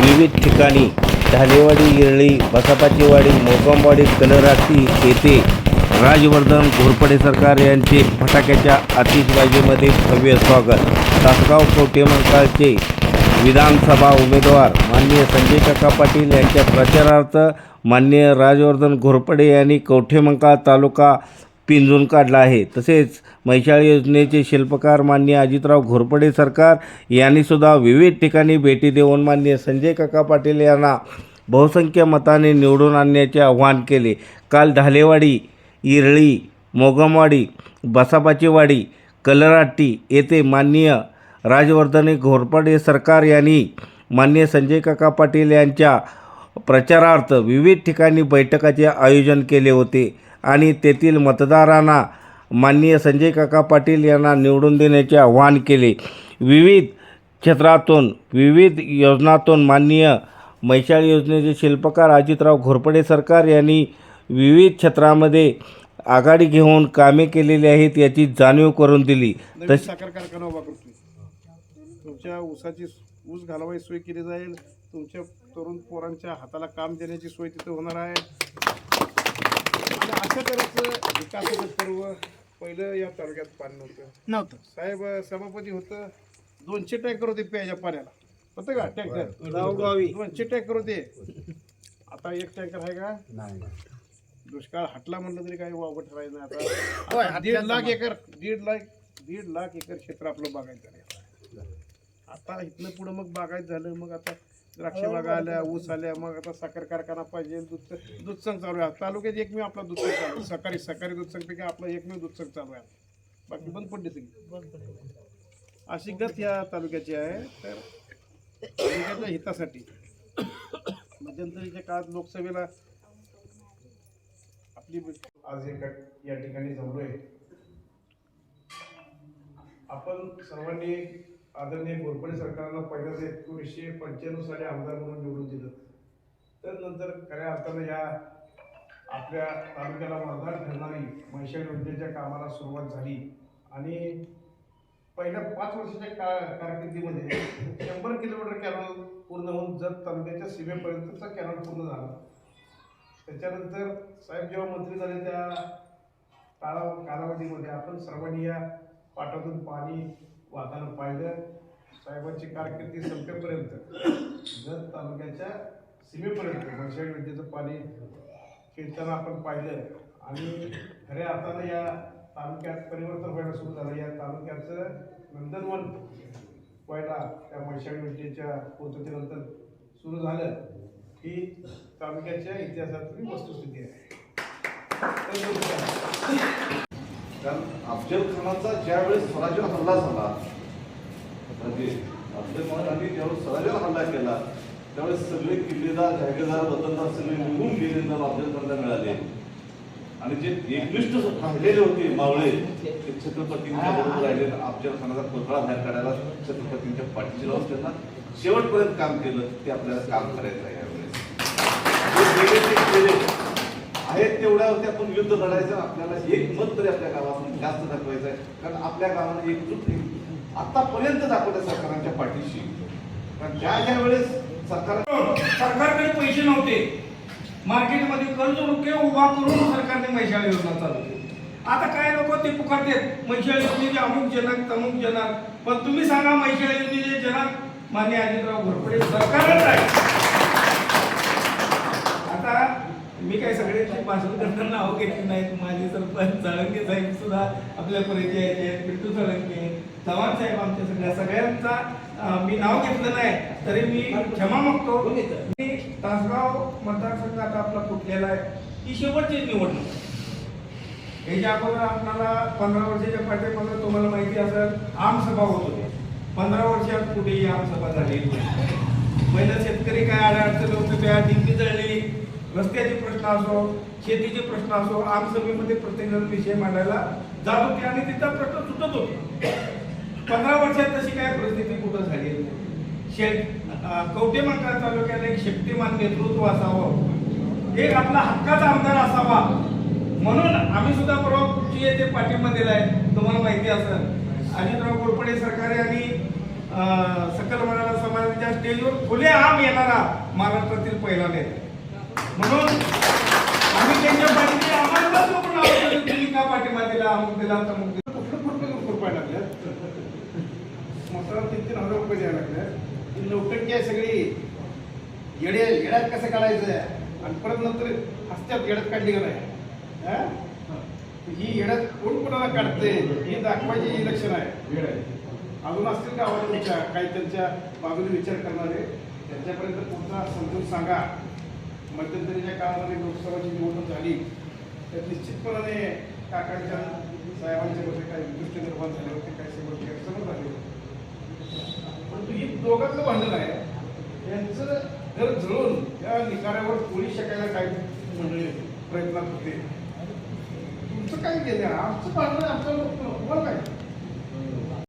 विविध ठिकाणी ढालेवाडी इरळी बसापाचीवाडी मोकमवाडी कलराती येथे राजवर्धन घोरपडे सरकार यांचे फटाक्याच्या आतिषबाजीमध्ये भव्य स्वागत. तासगाव कवठे विधानसभा उमेदवार माननीय संजय काका पाटील यांच्या प्रचारार्थ माननीय राजवर्धन घोरपडे यांनी कवठेमंकाळ तालुका पिंजून काढला आहे. तसेच मैशाळी योजनेचे शिल्पकार मान्य अजितराव घोरपडे सरकार यांनीसुद्धा विविध ठिकाणी भेटी देऊन मान्य संजय काका पाटील यांना बहुसंख्य मताने निवडून आणण्याचे आवाहन केले. काल ढालेवाडी इरळी मोगमवाडी बसापाचीवाडी कलराट्टी येथे माननीय राजवर्धने घोरपडे सरकार यांनी मान्य संजय काका पाटील यांच्या प्रचारार्थ विविध ठिकाणी बैठकाचे आयोजन केले होते. आणि तेथील मतदारांना माननीय संजय काका पाटील यांना निवडून देण्याचे आवाहन केले. विविध क्षेत्रातून विविध योजनातून माननीय मैशाळ योजनेचे शिल्पकार अजितराव घोरपडे सरकार यांनी विविध क्षेत्रामध्ये आघाडी घेऊन कामे केलेली आहेत याची जाणीव करून दिली. तस साखर कारखाना उभा करतोय. तुमच्या ऊसाची ऊस घालवायची सोय केली जाईल. तुमच्या तरुण पोरांच्या हाताला काम देण्याची सोय तिथं होणार आहे. आणि अशा तऱ्हेचं विकासाचं पर्व पहिलं या तालुक्यात पाणी नव्हतं नव्हतं. साहेब सभापती होतं. दोनशे टँकर होते प्यायच्या पाण्याला. होतं का? टँकर? गावोगावी. दोनशे टँकर होते. आता एक टँकर आहे का? दुष्काळ हटला म्हणलं तरी काही वावगं ठरायचं नाही होय, आता दीड लाख एकर दीड लाख दीड लाख एकर क्षेत्र आपलं बागायचं आहे आता इथनं पुढं मग बागायत झालं मग आता द्राक्ष बागा आल्या ऊस आल्या मग आता साखर कारखाना पाहिजे दूध दूध संघ चालू आहे. तालुक्यात एकमेव आपला दूध संघ चालू आहे. सकाळी सकाळी दूध संघपैकी आपला एकमेव दूध संघ चालू आहे. बाकी बंद पडली सगळी अशी गत या तालुक्याची आहे. तर तालुक्याच्या हितासाठी मध्यंतरीच्या काळात लोकसभेला आपली आज एका या ठिकाणी जमलोय. आपण सर्वांनी आदरणीय घोरपडे सरकारला पहिल्यांदा एकोणीसशे पंच्याण्णव साली आमदार म्हणून निवडून दिलं. तर नंतर खऱ्या अर्थानं या आपल्या तालुक्याला मतदार ठरणारी महिषा योजनेच्या कामाला सुरुवात झाली. आणि पहिल्या पाच वर्षाच्या का कारकिर्दीमध्ये शंभर किलोमीटर कॅनॉल पूर्ण होऊन जत तालुक्याच्या सीमेपर्यंतचा कॅनॉल पूर्ण झाला. त्याच्यानंतर साहेब जेव्हा मंत्री झाले त्या काळा कालावधीमध्ये आपण सर्वांनी या पाटातून पाणी वातावरण पाहिलं साहेबांची कारकिर्दी संपेपर्यंत जत तालुक्याच्या सीमेपर्यंत म्हशाळी विद्येचं पाणी खेळताना आपण पाहिलं. आणि खऱ्या अर्थानं या तालुक्यात परिवर्तन व्हायला सुरू झालं. या तालुक्याचं नंदनवन व्हायला त्या म्हशाळी विद्येच्या पूर्ततेनंतर सुरू झालं. ही तालुक्याच्या इतिहासातली वस्तुस्थिती आहे. कारण अफजल खानाचा ज्यावेळेस स्वराज्यावर हल्ला झाला म्हणजे अफजल खानाने ज्यावेळेस स्वराज्यावर हल्ला केला त्यावेळेस सगळे किल्लेदार जागीरदार वतनदार सगळे निघून गेले तर अफजल खानला मिळाले. आणि जे एकनिष्ठ राहिलेले होते मावळे ते छत्रपतींच्या बरोबर राहिले. अफजल खानाचा पुतळा बाहेर काढायला छत्रपतींच्या पाठीशी लावून त्यांना शेवटपर्यंत काम केलं ते आपल्याला काम करायचं आहे यावेळेस. आहेत तेवढ्या होत्या आपण युद्ध लढायचं आपल्याला एक मत तरी आपल्या गावातून जास्त दाखवायचं आहे कारण आपल्या गावाने एकजूट आतापर्यंत दाखवलं सरकारांच्या पाठीशी. कारण ज्या ज्या वेळेस सरकार सरकारकडे पैसे नव्हते. मार्केटमध्ये कर्ज रुपये उभा करून सरकारने महिशाळ योजना चालू केली. आता काय लोक ते पुकारतात? महिशाळ योजनेचे अमुक जनक तमुक जनक. पण तुम्ही सांगा महिशाळ योजनेचे जनक मान्य अजितराव घोरपडे सरकारच आहे आता मी काय सगळ्यांची भाषण करताना नाव घेतली नाहीत. माझे सरपंच साळंगे साहेब सुद्धा आपल्या परिचयाचे आहेत. सळंगे साळंगे चव्हाण साहेब आमच्या सगळ्या सगळ्यांचा मी नाव घेतलं नाही तरी मी क्षमा मागतो. मी तासगाव मतदारसंघात आपला फुटलेला आहे. ही शेवटची निवडणूक याच्या अगोदर आपल्याला पंधरा वर्षाच्या पाठीमागे तुम्हाला माहिती असेल आमसभा होत होती. पंधरा वर्षात कुठेही आमसभा झालेली नाही. पहिलं शेतकरी काय अडचण होते त्या दिंडी जळली रस्त्याचे प्रश्न असो शेतीचे प्रश्न असो आमसभेमध्ये प्रत्येक जण विषय मांडायला जात होते आणि तिचा प्रश्न सुटत होते. पंधरा वर्षात तशी काय परिस्थिती कुठं झाली? शेत अं, कवठेमंकाळ तालुक्यात एक शक्तिमान नेतृत्व असावं. एक आपला हक्काचा आमदार असावा. म्हणून आम्ही सुद्धा परवा कुठची येथे पाठिंबा दिलाय तुम्हाला माहिती असेल अजितराव घोरपडे सरकार आणि सकल मराठा समाजाच्या स्टेजवर खुले आम येणारा महाराष्ट्रातील पहिला नेता. म्हणून आम्ही त्यांच्या पाठीमध्ये आम्हाला तर लोक नाव का पाठिंबा दिला अमुक दिला तमुक दिला कुठलं कुठलं रुपये लागल्यात मसाला तीन तीन हजार रुपये द्यायला लागल्यात ही नौटंकी आहे सगळी. येडे येड्यात कसं काढायचं? आणि परत नंतर हस्त्यात येड्यात काढली का नाही? ही? येड्यात कोण कोणाला काढते हे दाखवायची हे लक्षण आहे. अजून असतील का आवाज तुमच्या? काही त्यांच्या बाजूने विचार करणारे? त्यांच्यापर्यंत पुढचा समजून सांगा. मध्यंतरीच्या काळामध्ये लोकसभाची निवडणूक झाली तर निश्चितपणाने काकांच्या साहेबांच्या मध्ये काही दृष्टी निर्माण झाले होते काही समोर गैरसमज झाले होते. परंतु ही दोघांचं भांडण आहे. यांचं घर जळून त्या निकारावर पोळी शकायला काही मंडळी प्रयत्नात होते. तुमचं काय केलं? आमचं भांडण आमचं तुम्हाला काय?